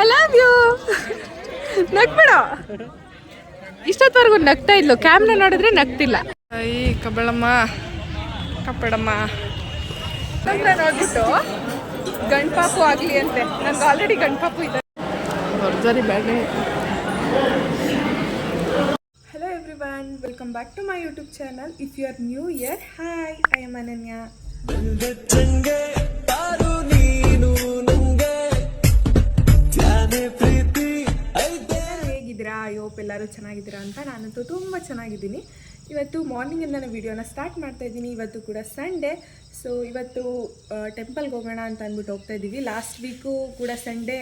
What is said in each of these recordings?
I love you ನಗ್ಬೇಡ. ಇಷ್ಟೊತ್ತವರೆಗೂ ನಗ್ತಾ ಇದ್ಲು. ಕ್ಯಾಮ್ರಾ ನೋಡಿದ್ರೆ ನಗ್ತಿಲ್ಲ. ಈ ಕಬ್ಬಳಮ್ಮ ಕಪ್ಪಡಮ್ಮ. ಕ್ಯಾಮ್ರಾ ನೋಡ್ಬಿಟ್ಟು ಗಂಡ್ಪಾಪು ಆಗಲಿ ಅಂತೆ. ನಂಗೆ ಆಲ್ರೆಡಿ ಗಂಡ್ಪಾಪು ಇದೆ. ಬರ್ಜರಿ ಬೇಡ hello everyone welcome back to my YouTube channel if you are new here hi I am Ananya ಹೇಗಿದ್ದೀರಾ? ಯೋಪ್ ಎಲ್ಲರೂ ಚೆನ್ನಾಗಿದ್ದೀರಾ ಅಂತ ನಾನಂತೂ ತುಂಬ ಚೆನ್ನಾಗಿದ್ದೀನಿ. ಇವತ್ತು ಮಾರ್ನಿಂಗಿಂದ ವಿಡಿಯೋನ ಸ್ಟಾರ್ಟ್ ಮಾಡ್ತಾ ಇದ್ದೀನಿ. ಇವತ್ತು ಕೂಡ ಸಂಡೇ ಸೊ ಇವತ್ತು ಟೆಂಪಲ್ಗೆ ಹೋಗೋಣ ಅಂತ ಅಂದ್ಬಿಟ್ಟು ಹೋಗ್ತಾ ಇದ್ದೀವಿ. ಲಾಸ್ಟ್ ವೀಕು ಕೂಡ ಸಂಡೇ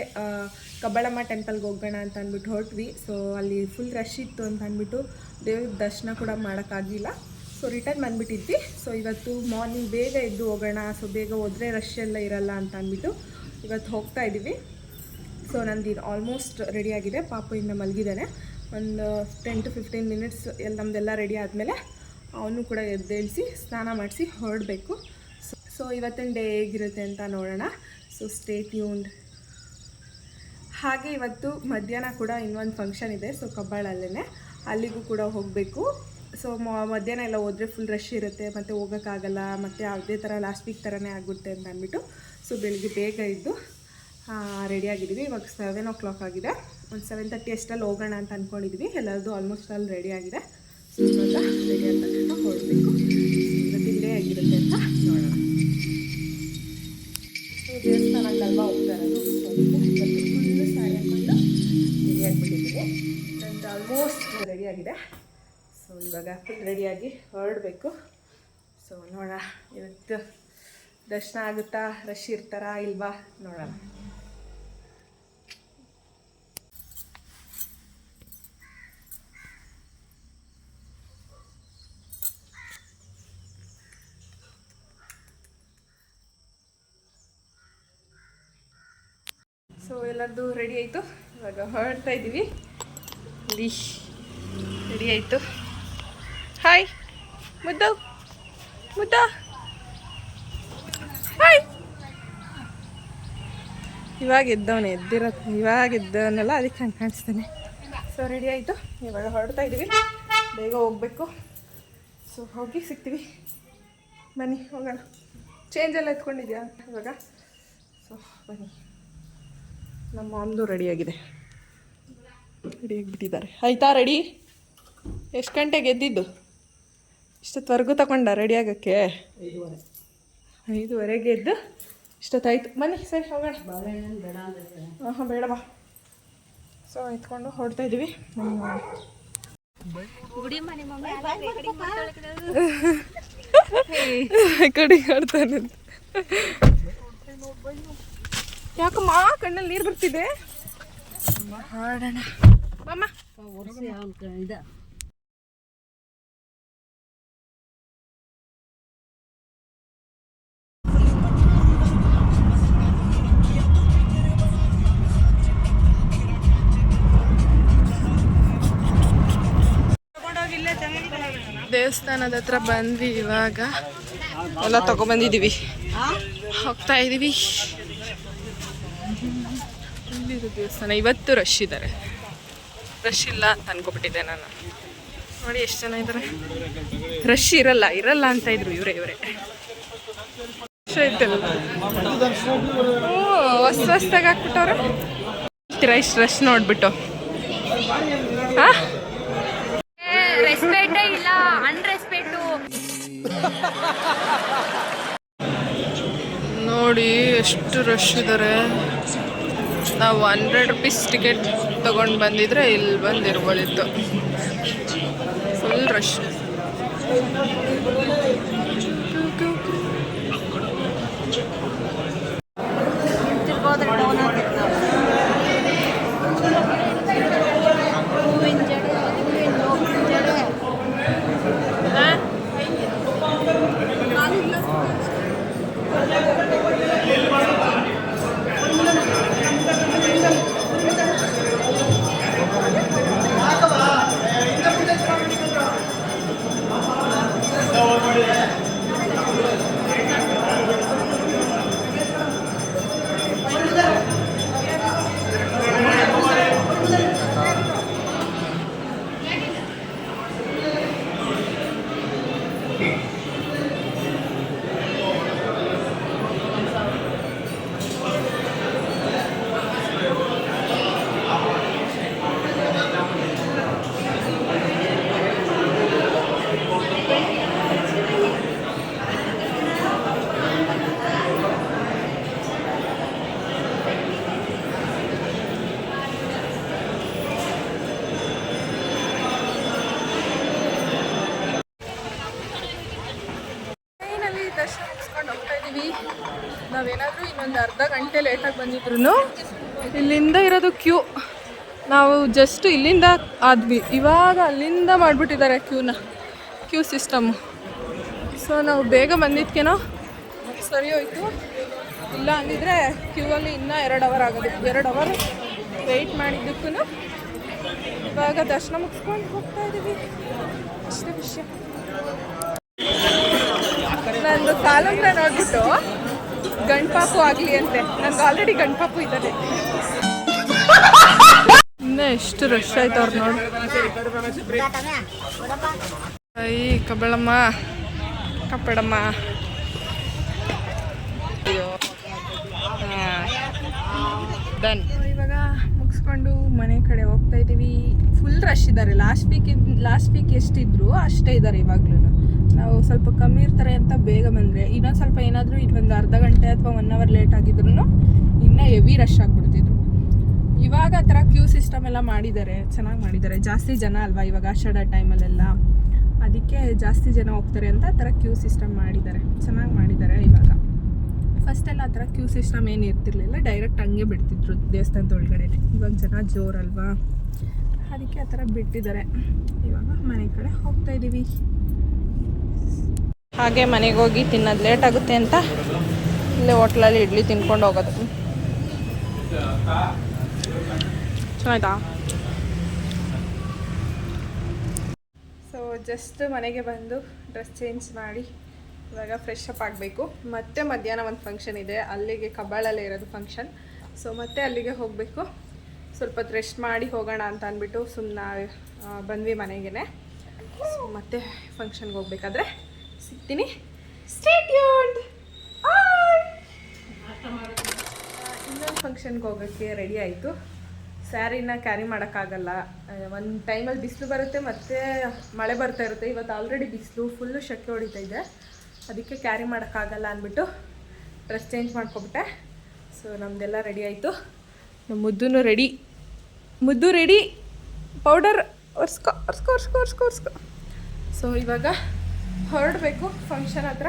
ಕಬ್ಬಳಮ್ಮ ಟೆಂಪಲ್ಗೆ ಹೋಗೋಣ ಅಂತ ಅಂದ್ಬಿಟ್ಟು ಹೊರಟ್ವಿ. ಸೊ ಅಲ್ಲಿ ಫುಲ್ ರಶ್ ಇತ್ತು ಅಂತ ಅಂದ್ಬಿಟ್ಟು ದೇವ್ರ ದರ್ಶನ ಕೂಡ ಮಾಡೋಕ್ಕಾಗಿಲ್ಲ ಸೊ ರಿಟರ್ನ್ ಬಂದುಬಿಟ್ಟಿದ್ವಿ. ಸೊ ಇವತ್ತು ಮಾರ್ನಿಂಗ್ ಬೇಗ ಎದ್ದು ಹೋಗೋಣ. ಸೊ ಬೇಗ ಹೋದರೆ ರಶ್ ಎಲ್ಲ ಇರಲ್ಲ ಅಂತ ಅಂದ್ಬಿಟ್ಟು ಇವತ್ತು ಹೋಗ್ತಾ ಇದ್ದೀವಿ. ಸೊ ನಂದು ಇದು ಆಲ್ಮೋಸ್ಟ್ ರೆಡಿ ಆಗಿದೆ. ಪಾಪು ಇನ್ನು ಮಲಗಿದ್ದಾನೆ. ಒಂದು ಟೆನ್ ಟು ಫಿಫ್ಟೀನ್ ಮಿನಿಟ್ಸ್ ಎಲ್ಲ ನಮ್ಮದೆಲ್ಲ ರೆಡಿ ಆದಮೇಲೆ ಅವನು ಕೂಡ ಎದ್ದೇಳಿಸಿ ಸ್ನಾನ ಮಾಡಿಸಿ ಹೊರಡಬೇಕು. ಸೊ ಸೊ ಇವತ್ತಿನ ಡೇ ಹೇಗಿರುತ್ತೆ ಅಂತ ನೋಡೋಣ. ಸೊ ಸ್ಟೇ ಟ್ಯೂನ್ಡ್ ಹಾಗೆ ಇವತ್ತು ಮಧ್ಯಾಹ್ನ ಕೂಡ ಇನ್ನೊಂದು ಫಂಕ್ಷನ್ ಇದೆ. ಸೊ ಕಬ್ಬಾಳಲ್ಲೇ ಅಲ್ಲಿಗೂ ಕೂಡ ಹೋಗಬೇಕು. ಸೊ ಮಧ್ಯಾಹ್ನ ಎಲ್ಲ ಹೋದರೆ ಫುಲ್ ರಶ್ ಇರುತ್ತೆ. ಮತ್ತು ಹೋಗೋಕ್ಕಾಗಲ್ಲ. ಮತ್ತು ಯಾವುದೇ ಥರ ಲಾಸ್ಟ್ ವೀಕ್ ಥರನೇ ಆಗುತ್ತೆ ಅಂತ ಅಂದ್ಬಿಟ್ಟು. ಸೊ ಬೆಳಿಗ್ಗೆ ಬೇಗ ಇದ್ದು ರೆಡಿಯಾಗಿದ್ದೀವಿ ಇವಾಗ ಸೆವೆನ್ ಓ ಕ್ಲಾಕ್ ಆಗಿದೆ. ಒಂದು ಸೆವೆನ್ ತರ್ಟಿ ಅಷ್ಟಲ್ಲಿ ಹೋಗೋಣ ಅಂತ ಅಂದ್ಕೊಂಡಿದ್ವಿ ಎಲ್ಲರದು ಆಲ್ಮೋಸ್ಟ್ ಅಲ್ಲಿ ರೆಡಿ ಆಗಿದೆ. ಸೊ ರೆಡಿ ಆದ ತಕ್ಷಣ ಹೊರಡಬೇಕು ಇವತ್ತಿನ ಡೇ ಆಗಿರುತ್ತೆ ಅಂತ ನೋಡೋಣ. ಸೊ ದೇವಸ್ಥಾನಕ್ಕಲ್ವಾ ಹೋಗ್ತಾ ಇರೋದು ಸೊ ಅದಕ್ಕೆ ಇವತ್ತು ಫುಲ್ಲು ಸಾರಿ ಹಾಕ್ಕೊಂಡು ರೆಡಿ ಆಗಿಬಿಟ್ಟಿದ್ದೀವಿ. ನಂದು ಆಲ್ಮೋಸ್ಟ್ ರೆಡಿ ಆಗಿದೆ. ಸೊ ಇವಾಗ ಫುಲ್ ರೆಡಿಯಾಗಿ ಹೊರಡಬೇಕು. ಸೊ ನೋಡೋಣ. ಇವತ್ತು ದರ್ಶನ ಆಗುತ್ತಾ? ರಶ್ ಇರ್ತಾರಾ ಇಲ್ವಾ? ನೋಡೋಣ. ಸೊ ಎಲ್ಲರದು ರೆಡಿ ಆಯಿತು? ಇವಾಗ ಹೊರಡ್ತಾ ಇದ್ದೀವಿ ಇಲ್ಲಿ ರೆಡಿ ಆಯಿತು. ಹಾಯ್ ಮುದ್ದು. ಮುದ್ದ. ಹಾಯ್ ಇವಾಗ ಎದ್ದವನೇ, ಎದ್ದಿರೋ, ಇವಾಗ ಎದ್ದವನಲ್ಲ ಅದಕ್ಕೆ ಹಂಗೆ ಕಾಣಿಸ್ತಾನೆ. ಸೊ ರೆಡಿ ಆಯಿತು. ಇವಾಗ ಹೊರಡ್ತಾ ಇದ್ದೀವಿ ಬೇಗ ಹೋಗಬೇಕು. ಸೊ ಹೋಗಿ ಸಿಗ್ತೀವಿ. ಬನ್ನಿ, ಹೋಗೋಣ. ಚೇಂಜ್ ಎಲ್ಲ ಎತ್ಕೊಂಡಿದ್ಯಾ? ಇವಾಗ. ಸೊ ಬನ್ನಿ. ನಮ್ಮ ಮಾಮ್ದು ರೆಡಿಯಾಗಿದೆ ರೆಡಿಯಾಗಿಬಿಟ್ಟಿದ್ದಾರೆ ಆಯ್ತಾ ರೆಡಿ ಎಷ್ಟು ಗಂಟೆಗೆ ಎದ್ದಿದ್ದು? ಇಷ್ಟೊತ್ತವರೆಗೂ ತಗೊಂಡ ರೆಡಿ ಆಗೋಕ್ಕೆ? ಐದುವರೆಗೆ ಎದ್ದು ಇಷ್ಟೊತ್ತಾಯ್ತು. ಬನ್ನಿ ಸರಿ ಹೋಗೋಣ. ಹಾಂ ಹಾಂ ಬೇಡ ಬಾ. ಸೊ ಎತ್ಕೊಂಡು ಹೊಡ್ತಾ ಇದ್ದೀವಿ. ಕಡಿ ಆಡ್ತಾನೆ ಯಾಕಮ್ಮ? ಕಣ್ಣಲ್ಲಿ ನೀರು ಬರ್ತಿದೆ. ದೇವಸ್ಥಾನದ ಹತ್ರ ಬಂದ್ವಿ ಇವಾಗ. ಎಲ್ಲ ತಗೊಬಂದಿದ್ದೀವಿ ಹೋಗ್ತಾ ಇದ್ದೀವಿ ಇಲ್ಲಿದೆ ದೇವಸ್ಥಾನ ಇವತ್ತು ರಶ್ ಇದ್ದಾರೆ ರಶ್ ಇಲ್ಲ ಅಂತ ಅನ್ಕೊಬಿಟ್ಟಿದ್ದೆ ನಾನು. ನೋಡಿ ಎಷ್ಟು ಜನ ಇದ್ದಾರೆ ರಶ್ ಇರಲ್ಲ ಇರಲ್ಲ ಅಂತ ಇದ್ರು ಇವರೇ ಇವರೇ. ಓ ಹೊಸ ಹೊಸ್ದಾಗಿ ಹಾಕ್ಬಿಟ್ಟವ್ರೆ. ಇಷ್ಟು ರಶ್ ನೋಡ್ಬಿಟ್ಟು? ಆ? ರೆಸ್ಪೆಕ್ಟೇ ಇಲ್ಲ ಅನ್ರೆಸ್ಪೆಕ್ಟು ನೋಡಿ ಎಷ್ಟು ರಶ್ ಇದ್ದಾರೆ ನಾವು ಹಂಡ್ರೆಡ್ ರುಪೀಸ್ ಟಿಕೆಟ್ ತೊಗೊಂಡು ಬಂದಿದ್ರೆ ಇಲ್ಲಿ ಬಂದಿರ್ಬೋದಿತ್ತು ಫುಲ್ ರಶ್ ಗಂಟೆ ಲೇಟಾಗಿ ಬಂದಿದ್ರು ಇಲ್ಲಿಂದ ಇರೋದು ಕ್ಯೂ ನಾವು ಜಸ್ಟ್ ಇಲ್ಲಿಂದ ಆದ್ವಿ. ಇವಾಗ ಅಲ್ಲಿಂದ ಮಾಡಿಬಿಟ್ಟಿದ್ದಾರೆ ಕ್ಯೂನ ಕ್ಯೂ ಸಿಸ್ಟಮು ಸೊ ನಾವು ಬೇಗ ಬಂದಿದ್ಕೇನೋ? ಸರಿ ಹೋಯ್ತು. ಇಲ್ಲ ಅಂದಿದ್ರೆ ಕ್ಯೂ ಅಲ್ಲಿ ಇನ್ನೂ ಎರಡು ಅವರ್ ಆಗೋದು. ಎರಡು ಅವರ್ ವೆಯ್ಟ್ ಮಾಡಿದ್ದಕ್ಕೂ ಇವಾಗ ದರ್ಶನ ಮುಗಿಸ್ಕೊಂಡು ಹೋಗ್ತಾ ಇದ್ದೀವಿ. ಅಷ್ಟೇ ವಿಷಯ. ನಂದು ಕಾಲಂದ್ರೆ ನೋಡ್ಬಿಟ್ಟು ಗಂಡ್ಪಾಪು ಆಗಲಿ ಅಂತೆ. ನಂಗೆ ಆಲ್ರೆಡಿ ಗಣಪಾಪು ಇದ್ದಾರೆ ಇನ್ನೂ ಎಷ್ಟು ರಶ್ ಆಯ್ತು ಅವ್ರು ನೋಡಿ. ಅಯ್ಯ ಕಬ್ಬಳಮ್ಮ ಕಪ್ಪಡಮ್ಮ. ಡನ್. ಇವಾಗ ಮುಗಿಸ್ಕೊಂಡು ಮನೆ ಕಡೆ ಹೋಗ್ತಾ ಇದ್ದೀವಿ ಫುಲ್ ರಶ್ ಇದ್ದಾರೆ. ಲಾಸ್ಟ್ ವೀಕ್ ಲಾಸ್ಟ್ ವೀಕ್ ಎಷ್ಟಿದ್ರು, ಅಷ್ಟೇ ಇದ್ದಾರೆ ಇವಾಗ್ಲೂ ನಾವು ಸ್ವಲ್ಪ ಕಮ್ಮಿ ಇರ್ತಾರೆ ಅಂತ ಬೇಗ ಬಂದರೆ. ಇನ್ನೊಂದು ಸ್ವಲ್ಪ ಏನಾದರೂ ಒಂದು ಅರ್ಧ ಗಂಟೆ ಅಥವಾ ಒನ್ ಅವರ್ ಲೇಟ್ ಆಗಿದ್ರು ಇನ್ನೂ ಹೆವಿ ರಶ್ ಆಗಿಬಿಡ್ತಿದ್ರು. ಇವಾಗ ಆ ಥರ ಕ್ಯೂ ಸಿಸ್ಟಮ್ ಎಲ್ಲ ಮಾಡಿದ್ದಾರೆ ಚೆನ್ನಾಗಿ ಮಾಡಿದ್ದಾರೆ ಜಾಸ್ತಿ ಜನ ಅಲ್ವಾ ಇವಾಗ ಆಷಾಢ ಟೈಮಲ್ಲೆಲ್ಲ ಅದಕ್ಕೆ ಜಾಸ್ತಿ ಜನ ಹೋಗ್ತಾರೆ ಅಂತ ಆ ಥರ ಕ್ಯೂ ಸಿಸ್ಟಮ್ ಮಾಡಿದ್ದಾರೆ ಚೆನ್ನಾಗಿ ಮಾಡಿದ್ದಾರೆ ಇವಾಗ. ಫಸ್ಟೆಲ್ಲ ಆ ಥರ ಕ್ಯೂ ಸಿಸ್ಟಮ್ ಏನು ಇರ್ತಿರ್ಲಿಲ್ಲ ಡೈರೆಕ್ಟ್ ಹಂಗೆ ಬಿಡ್ತಿದ್ರು ದೇವಸ್ಥಾನದ ಒಳಗಡೆ ಇವಾಗ ಜನ ಜೋರಲ್ವಾ? ಅದಕ್ಕೆ ಆ ಥರ ಬಿಟ್ಟಿದ್ದಾರೆ ಇವಾಗ ಮನೆ ಕಡೆ ಹೋಗ್ತಾ ಇದ್ದೀವಿ ಹಾಗೆ ಮನೆಗೆ ಹೋಗಿ ತಿನ್ನೋದು ಲೇಟ್ ಆಗುತ್ತೆ ಅಂತ ಇಲ್ಲೇ ಹೋಟ್ಲಲ್ಲಿ ಇಡ್ಲಿ ತಿನ್ಕೊಂಡು ಹೋಗೋದು. ಚೆನ್ನಾಯ್ತಾ? ಸೊ ಜಸ್ಟ್ ಮನೆಗೆ ಬಂದು ಡ್ರೆಸ್ ಚೇಂಜ್ ಮಾಡಿ ಇವಾಗ ಫ್ರೆಶ್ ಅಪ್ ಆಗಬೇಕು. ಮತ್ತೆ ಮಧ್ಯಾಹ್ನ ಒಂದು ಫಂಕ್ಷನ್ ಇದೆ. ಅಲ್ಲಿಗೆ ಕಬ್ಬಾಳಲ್ಲೇ ಇರೋದು ಫಂಕ್ಷನ್ ಸೊ ಮತ್ತೆ ಅಲ್ಲಿಗೆ ಹೋಗಬೇಕು. ಸ್ವಲ್ಪ ರೆಸ್ಟ್ ಮಾಡಿ ಹೋಗೋಣ ಅಂತ ಅಂದ್ಬಿಟ್ಟು ಸುಮ್ಮನೆ ಬಂದ್ವಿ ಮನೆಗೆ ಸೊ ಮತ್ತೆ ಫಂಕ್ಷನ್ಗೆ ಹೋಗ್ಬೇಕಾದ್ರೆ ಸಿಗ್ತೀನಿ. ಇನ್ನೊಂದು ಫಂಕ್ಷನ್ಗೆ ಹೋಗೋಕ್ಕೆ ರೆಡಿ ಆಯಿತು. ಸ್ಯಾರಿನ ಕ್ಯಾರಿ ಮಾಡೋಕ್ಕಾಗಲ್ಲ. ಒಂದು ಟೈಮಲ್ಲಿ ಬಿಸಿಲು ಬರುತ್ತೆ ಮತ್ತು ಮಳೆ ಬರ್ತಾ ಇರುತ್ತೆ. ಇವತ್ತು ಆಲ್ರೆಡಿ ಬಿಸಿಲು ಫುಲ್ಲು ಶೆಕೆ ಹೊಡಿತಾ ಇದೆ. ಅದಕ್ಕೆ ಕ್ಯಾರಿ ಮಾಡೋಕ್ಕಾಗಲ್ಲ ಅಂದ್ಬಿಟ್ಟು ಡ್ರೆಸ್ ಚೇಂಜ್ ಮಾಡ್ಕೊಬಿಟ್ಟೆ. ಸೊ ನಮ್ಮದೆಲ್ಲ ರೆಡಿ ಆಯಿತು. ನಮ್ಮ ಮುದ್ದೂ ರೆಡಿ ಮುದ್ದು ರೆಡಿ ಪೌಡರ್ ಒರ್ಸ್ಕೊ ಒರ್ಸ್ಕೊ ಒರ್ಸ್ಕೊ ಒರ್ಸ್ಕೊ ಒರ್ಸ್ಕೊ. ಸೊ ಇವಾಗ ಹೊರಡಬೇಕು ಫಂಕ್ಷನ್ ಹತ್ರ.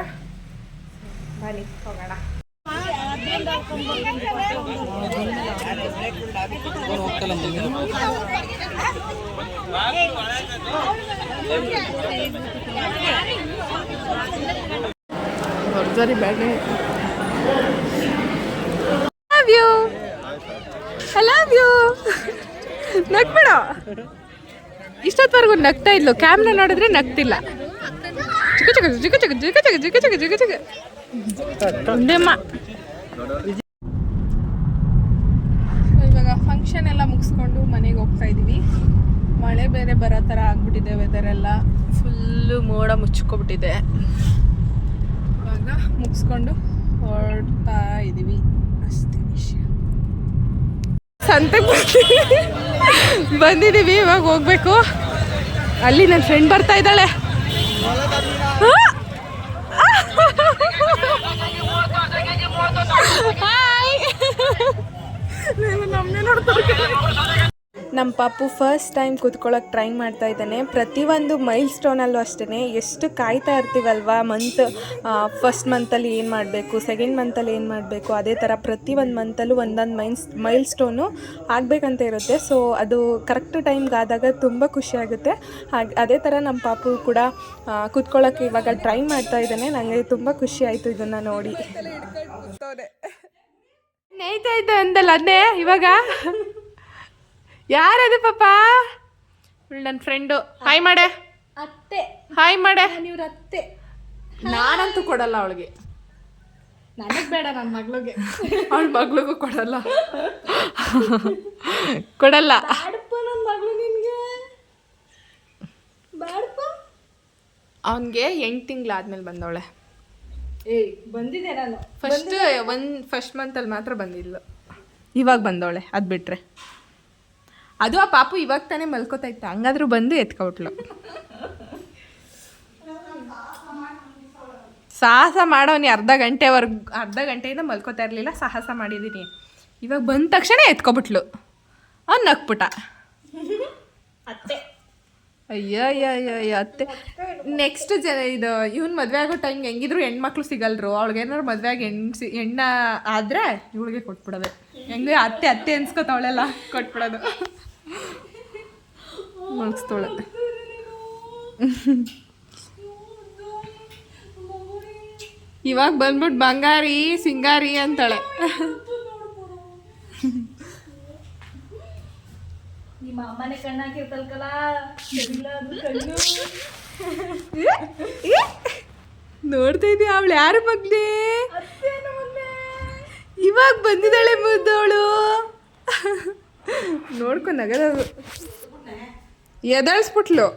ಬನ್ನಿ ಹೋಗೋಣ. ಭರ್ಜರಿ ಬ್ಯಾಡ್ರಿ love you I love you ನಗ್ಬೇಡ. ಇಷ್ಟೊತ್ತವರೆಗೂ ನಗ್ತಾ ಇದ್ಲು. ಕ್ಯಾಮ್ರಾ ನೋಡಿದ್ರೆ ನಗ್ತಿಲ್ಲ. ಚಿಕ್ಕ ಚಿಕ್ಕ ಚಿಕ್ಕ ಚಿಕ್ಕ ಚಿಕ್ಕ ಚಿಕ್ಕ ಚಿಕ್ಕ ಚಿಕ್ಕ ಚಿಕ್ಕ ಚಿಕ್ಕ. ಇವಾಗ ಫಂಕ್ಷನ್ ಎಲ್ಲ ಮುಗಿಸ್ಕೊಂಡು ಮನೆಗೆ ಹೋಗ್ತಾ ಇದೀವಿ ಮಳೆ ಬೇರೆ ಬರೋ ಥರ ಆಗ್ಬಿಟ್ಟಿದೆ ವೆದರ್ ಎಲ್ಲ. ಫುಲ್ಲು ಮೋಡ ಮುಚ್ಕೊಬಿಟ್ಟಿದೆ. ಇವಾಗ ಮುಗಿಸ್ಕೊಂಡು ಹೊರಡ್ತಾ ಇದೀವಿ ಅಷ್ಟೇ ವಿಷಯ. ಸಂತೆಗೆ ಬಂದಿದ್ದೀವಿ ಇವಾಗ ಹೋಗ್ಬೇಕು. ಅಲ್ಲಿ ನನ್ನ ಫ್ರೆಂಡ್ ಬರ್ತಾ ಇದ್ದಾಳೆ. ನಮ್ಮ ಪಾಪು ಫಸ್ಟ್ ಟೈಮ್ ಕೂತ್ಕೊಳ್ಳೋಕೆ ಟ್ರೈ ಮಾಡ್ತಾ ಇದ್ದಾನೆ. ಪ್ರತಿಯೊಂದು ಮೈಲ್ ಸ್ಟೋನಲ್ಲೂ ಅಷ್ಟೇ ಎಷ್ಟು ಕಾಯ್ತಾ ಇರ್ತೀವಲ್ವಾ? ಮಂತ್ ಫಸ್ಟ್ ಮಂತಲ್ಲಿ ಏನು ಮಾಡಬೇಕು? ಸೆಕೆಂಡ್ ಮಂತಲ್ಲಿ ಏನು ಮಾಡಬೇಕು? ಅದೇ ಥರ ಪ್ರತಿಯೊಂದು ಮಂತಲ್ಲೂ ಒಂದೊಂದು ಮೈನ್ಸ್ ಮೈಲ್ ಸ್ಟೋನು ಆಗಬೇಕಂತ ಇರುತ್ತೆ. ಸೊ ಅದು ಕರೆಕ್ಟ್ ಟೈಮ್ಗೆ ಆದಾಗ ತುಂಬ ಖುಷಿಯಾಗುತ್ತೆ ಹಾಗೆ ಅದೇ ಥರ ನಮ್ಮ ಪಾಪು ಕೂಡ ಕೂತ್ಕೊಳ್ಳೋಕೆ ಇವಾಗ ಟ್ರೈ ಮಾಡ್ತಾ ಇದ್ದಾನೆ. ನನಗೆ ತುಂಬ ಖುಷಿ ಆಯಿತು ಇದನ್ನು ನೋಡಿ. ನೇಯ್ತಾ ಇದ್ದೆ ಅಂದಲ್ಲ ಅದನ್ನೇ ಇವಾಗ. ಯಾರದು ಪಾಪ? ನನ್ನ ಫ್ರೆಂಡು ಹಾಯ್ ಮಾಡೆ. ಅತ್ತೆ. ಹಾಯ್ ಮಾಡೆ. ಇವ್ರ ಅತ್ತೆ. ನಾನಂತೂ ಕೊಡಲ್ಲ ಅವಳಿಗೆ. ನನಗೆ ಬೇಡ ನನ್ನ ಮಗಳಿಗೆ. ಅವಳ ಮಗಳಿಗೂ ಕೊಡಲ್ಲ. ಕೊಡಲ್ಲ. ಮಗಳು ಆದ್ಮೇಲೆ ಬಾಡಪ್ಪ ಅವನಿಗೆ ಎಂಟು ತಿಂಗಳಾದ್ಮೇಲೆ ಬಂದವಳೆ. ಏಯ್ ಬಂದಿದೆ ನಾನು. ಫಸ್ಟ್ ಒಂದು ಫಸ್ಟ್ ಮಂತಲ್ಲಿ ಮಾತ್ರ ಬಂದಿಲ್ಲ ಇವಾಗ ಬಂದವಳೆ ಅದು ಬಿಟ್ರೆ. ಅದು ಆ ಪಾಪು ಇವಾಗ ತಾನೇ ಮಲ್ಕೋತಾ ಇತ್ತು. ಹಂಗಾದ್ರೂ ಬಂದು ಎತ್ಕೊಬಿಟ್ಲು ಸಾಹಸ ಮಾಡೋನಿ ಅರ್ಧ ಗಂಟೆವರೆಗೂ ಅರ್ಧ ಗಂಟೆಯಿಂದ ಮಲ್ಕೋತಾ ಇರಲಿಲ್ಲ ಸಾಹಸ ಮಾಡಿದ್ದೀನಿ ಇವಾಗ ಬಂದ ತಕ್ಷಣ ಎತ್ಕೊಬಿಟ್ಲು. ಅವ್ನು ನಕ್ಬಿಟ್ಟ ಅತ್ತೆ. ಅಯ್ಯ ಅಯ್ಯ ಅಯ್ಯ ಅಯ್ಯ ಅತ್ತೆ. ನೆಕ್ಸ್ಟ್ ಜನ ಇದು ಇವ್ನು ಮದುವೆ ಆಗೋ ಟೈಮ್ ಹೆಂಗಿದ್ರು ಹೆಣ್ಮಕ್ಳು ಸಿಗಲ್ರು. ಅವ್ಳಿಗೆ ಏನಾದ್ರು ಮದುವೆ ಆಗಿ ಹೆಣ್ಣು ಹೆಣ್ಣ ಆದರೆ ಇವಳಿಗೆ ಕೊಟ್ಬಿಡೋದೆ. ಹೆಂಗೆ ಅತ್ತೆ ಅತ್ತೆ ಅನ್ಸ್ಕೊತಾವಳೆಲ್ಲ ಕೊಟ್ಬಿಡೋದು. ಮುಗಿಸ್ತೋಳೆ ಇವಾಗ ಬಂದ್ಬಿಟ್ಟು ಬಂಗಾರಿ ಸಿಂಗಾರಿ ಅಂತಾಳೆ. ನಿಮ್ಮ ಅಮ್ಮನೆ ಕಣ್ಣಾಕಿರ್ತಲ್ಕಲ್ಲ ನೋಡ್ತಾ ಇದೀಯ ಅವಳು? ಯಾರು ಮಗ್ಲೇ ಇವಾಗ ಬಂದಿದ್ದಾಳೆ ಮುದ್ದವಳು ನೋಡ್ಕೊಂಡು ನಗದದು येदळच फुटलो.